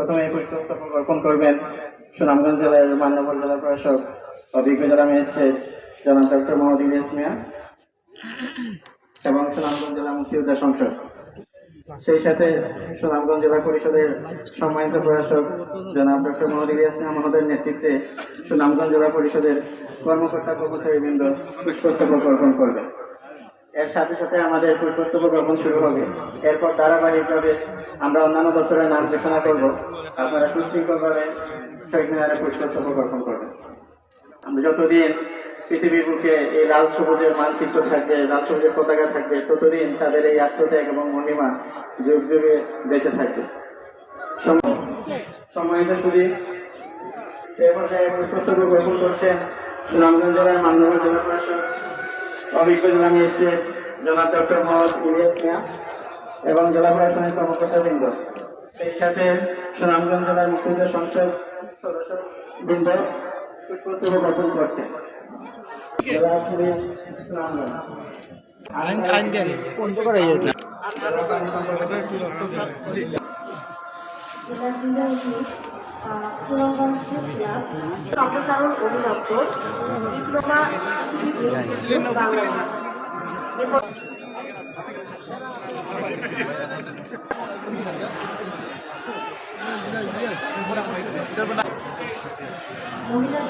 প্রথমে এই পুষ্পস্তবক অর্পণ করবেন সুনামগঞ্জ জেলার মান্যবর জেলা প্রশাসক অভিজ্ঞ জেলা ম্যাজিস্ট্রেট জনাব ডক্টর মোহাম্মদ ইলিয়াস মিয়া এবং সুনামগঞ্জ জেলা মুক্তিযোদ্ধা সংসদ। সেই সাথে সুনামগঞ্জ জেলা পরিষদের সম্মানিত প্রশাসক জনাব ডক্টর মোহাম্মদ ইলিয়াস মিয়া মহোদয়ের নেতৃত্বে সুনামগঞ্জ জেলা পরিষদের কর্মকর্তা কর্মচারীবৃন্দ পুষ্পস্তবক অর্পণ করবেন। এর সাথে সাথে আমাদের পুষ্পস্তবক গ্রহণ শুরু হবে। এরপর ধারাবাহিকভাবে আমরা অন্যান্য দপ্তরের নাম ঘোষণা করব। আপনারা সুশৃঙ্খলভাবে শহীদ মিনারে অর্পণ করবেন। আমরা যতদিন পৃথিবীর বুকে এই লাল সবুজের মানচিত্র থাকবে, লাল সবুজের পতাকা থাকবে, ততদিন তাদের এই আত্মত্যাগ এবং মহিমা যুগ যুগে বেঁচে থাকবে। সম- সম্মানিত সুদী এ পর্যায়ে অর্পণ করছেন সুনামগঞ্জ জেলার মান্যবর জেলা প্রশাসক অভিজ্ঞ জেলা ম্যাজিস্ট্রেট জনাব ডক্টর মোহাম্মদ ইলিয়াস মিয়া এবং জেলা প্রশাসনের কর্মকর্তাবৃন্দ সেই সাথে সুনামগঞ্জ জেলার মুক্তিযোদ্ধা সংসদ সদস্য বৃন্দ পুষ্পস্তবক অর্পণ করছেন জেলা সুনামগঞ্জ। সম্প্রসারণ অধিদপ্তর ডিপ্লোমা মহিলা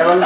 এবং